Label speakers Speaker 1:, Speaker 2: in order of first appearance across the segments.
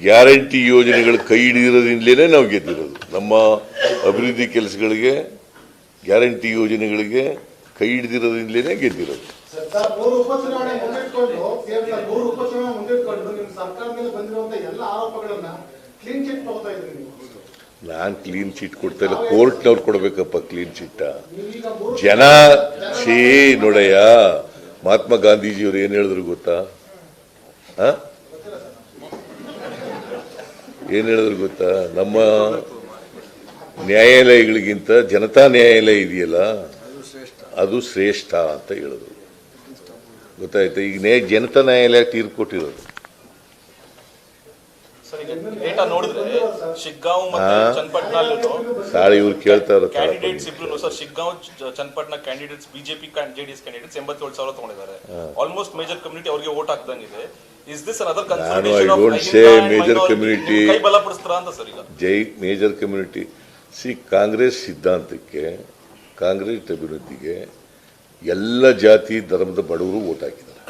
Speaker 1: Guarantee ಯೋಜನೆಗಳು ಕೈ ಹಿಡಿದಿರೋದ್ರಿಂದಲೇ ನಾವು ಗೆದ್ದಿರೋದು. ನಮ್ಮ ಅಭಿವೃದ್ಧಿ ಕೆಲಸಗಳಿಗೆ ಗ್ಯಾರಂಟಿ ಯೋಜನೆಗಳಿಗೆ ಕೈ ಹಿಡಿದಿರೋದ್ರಿಂದಲೇ ಗೆದ್ದಿರೋದು. ನಾನು ಕ್ಲೀನ್ ಚೀಟ್ ಕೊಡ್ತಾ ಇಲ್ಲ ಕೋರ್ಟ್ನವ್ರು ಕೊಡ್ಬೇಕಪ್ಪ ಕ್ಲೀನ್ ಚೀಟ ಜನ ಸೇ ನೋಡಯ್ಯ ಮಹಾತ್ಮ ಗಾಂಧೀಜಿಯವರು ಏನು ಹೇಳಿದ್ರು ಗೊತ್ತಾ? ಆ? ಏನ್ ಹೇಳಿದ್ರು ಗೊತ್ತಾ? ನಮ್ಮ ನ್ಯಾಯಾಲಯಗಳಿಗಿಂತ ಜನತಾ ನ್ಯಾಯಾಲಯ ಇದೆಯಲ್ಲ? ಅದು ಶ್ರೇಷ್ಠ ಅಂತ ಹೇಳಿದ್ರು. ಗೊತ್ತಾಯ್ತು? ಈಗ ನ್ಯಾಯ ಜನತಾ ನ್ಯಾಯಾಲಯ ತೀರ್ಪು ಕೊಟ್ಟಿರೋದು.
Speaker 2: ಡೇಟಾ ನೋಡಿದ್ರೆ ಶಿಗ್ಗಾಂವ್ ಮತ್ತೆ ಚನ್ನಪಟ್ಟಣಲ್ಲೂ
Speaker 1: ತಾಳಿ ಇವ್ರು ಕೇಳ್ತಾ ಇರೋ
Speaker 2: ಕ್ಯಾಂಡಿಡೇಟ್ಸ್ ಇಬ್ರು sir Shiggaon Channapatna candidates BJP JDS candidates ಎಂಬತ್ತೇಳು ಸಾವಿರ ತಗೊಂಡಿದ್ದಾರೆ. ಆಲ್ಮೋಸ್ಟ್ ಮೇಜರ್ ಕಮ್ಯುನಿಟಿ ಅವರಿಗೆ vote ಹಾಕ್ದಂಗಿದೆ is this another consultation major community
Speaker 1: Jai major community ಸಿ ಕಾಂಗ್ರೆಸ್ ಸಿದ್ಧಾಂತಕ್ಕೆ ಕಾಂಗ್ರೆಸ್ ಅಭಿವೃದ್ಧಿಗೆ ಎಲ್ಲ ಜಾತಿ ಧರ್ಮದ ಬಡವರು ಓಟ್ ಹಾಕಿದ್ದಾರೆ.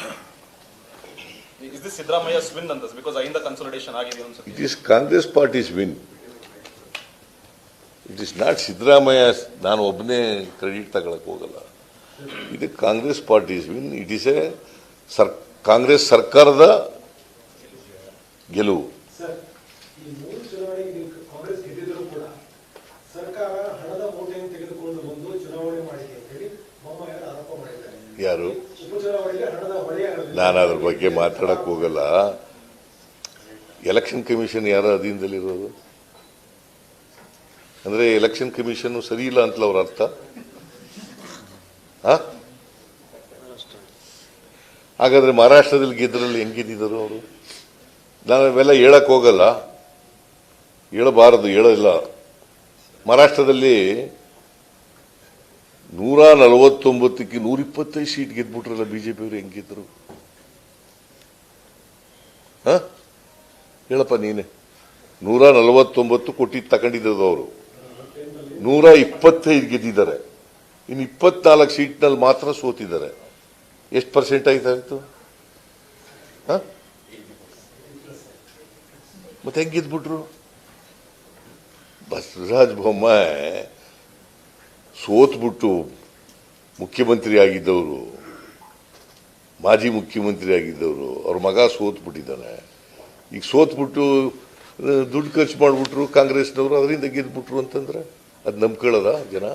Speaker 2: ಇಸ್ ದಿಸ್ ಸಿದ್ದರಾಮಯ್ಯ ಸ್ವಿನ್ ಅಂತ ಬಿಕಾಸ್ ಐಂದ ಕನ್ಸಲ್ಟೇಷನ್ ಆಗಿದೆ ಅನ್ಸುತ್ತೆ
Speaker 1: it is Congress parties win it is not Siddaramaiah ನಾನು ಒಬ್ಬನೇ ಕ್ರೆಡಿಟ್ ತಗೊಳಕ್ಕೆ ಹೋಗಲ್ಲ. ಇದು Congress parties win it is a sir Congress ಸರ್ಕಾರದ ಗೆಲುವು.
Speaker 3: ಸರ್ ಈ ಮೂರು ಚುನಾವಣೆಗೆ ಕಾಂಗ್ರೆಸ್ ಗೆದ್ದಿದ್ರು ಕೂಡ ಸರ್ಕಾರ ಹಣದ ಮೂಟೆಯನ್ನು ತೆಗೆದುಕೊಂಡು ಬಂದು ಚುನಾವಣೆ ಮಾಡಿದೆ ಅಂತ ಹೇಳಿ ಬೊಮ್ಮಾಯಿಯವರು ಆರೋಪ ಮಾಡಿದ್ದಾರೆ?
Speaker 1: ಯಾರು? ನಾನು ಅದ್ರ ಬಗ್ಗೆ ಮಾತಾಡಕ್ ಹೋಗಲ್ಲ. ಎಲೆಕ್ಷನ್ ಕಮಿಷನ್ ಯಾರ ಅಧೀನದಲ್ಲಿರೋದು ಅಂದ್ರೆ ಎಲೆಕ್ಷನ್ ಕಮಿಷನ್ ಸರಿ ಇಲ್ಲ ಅಂತಲ್ಲ ಅವ್ರ ಅರ್ಥ? ಹಾಗಾದ್ರೆ ಮಹಾರಾಷ್ಟ್ರದಲ್ಲಿ ಗೆದ್ರಲ್ಲಿ ಹೆಂಗ್ ಅವರು? ನಾನು ಅವೆಲ್ಲ ಹೇಳಕ್ ಹೋಗಲ್ಲ. ಹೇಳಬಾರದು ಹೇಳಲ್ಲ ಮಹಾರಾಷ್ಟ್ರದಲ್ಲಿ ನೂರ ನಲವತ್ತೊಂಬತ್ತಕ್ಕೆ ನೂರ ಇಪ್ಪತ್ತೈದು ಸೀಟ್ ಗೆದ್ಬಿಟ್ರಲ್ಲ ಬಿಜೆಪಿಯವರು ಹೆಂಗಿದ್ರು ಹಾ? ಹೇಳಪ್ಪ ನೀನೆ. ನೂರ ನಲವತ್ತೊಂಬತ್ತು ಕೊಟ್ಟಿ ತಗೊಂಡಿದ್ದು ಅವರು. ನೂರ ಇಪ್ಪತ್ತೈದು ಗೆದ್ದಿದ್ದಾರೆ. ಇನ್ನು ಇಪ್ಪತ್ನಾಲ್ಕು ಸೀಟ್ನಲ್ಲಿ ಮಾತ್ರ ಸೋತಿದ್ದಾರೆ. ಎಷ್ಟು ಪರ್ಸೆಂಟ್ ಆಯ್ತಾಯ್ತು ಹಾಂ? ಮತ್ತೆ ಹೆಂಗೆ ಗೆದ್ಬಿಟ್ರು? ಬಸವರಾಜ ಬೊಮ್ಮಾಯಿ. ಸೋತ್ಬಿಟ್ಟು ಮುಖ್ಯಮಂತ್ರಿ ಆಗಿದ್ದವರು ಮಾಜಿ ಮುಖ್ಯಮಂತ್ರಿ ಆಗಿದ್ದವರು ಅವ್ರ ಮಗ ಸೋತ್ಬಿಟ್ಟಿದ್ದಾನೆ. ಈಗ ಸೋತ್ಬಿಟ್ಟು ದುಡ್ಡು ಖರ್ಚು ಮಾಡಿಬಿಟ್ರು ಕಾಂಗ್ರೆಸ್ನವರು, ಅದರಿಂದ ಗೆದ್ಬಿಟ್ರು ಅಂತಂದ್ರೆ ಅದು ನಂಬ್ಕೊಳ್ಳೋದ ಜನ?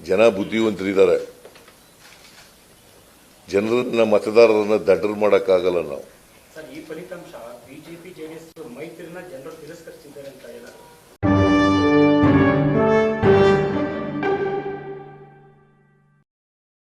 Speaker 1: ಜನ ಬುದ್ಧಿವಂತರಿದ್ದಾರೆ. ಜನರನ್ನ, ಮತದಾರರನ್ನ ದಡ್ಡರು ಮಾಡೋಕ್ಕಾಗಲ್ಲ ನಾವು.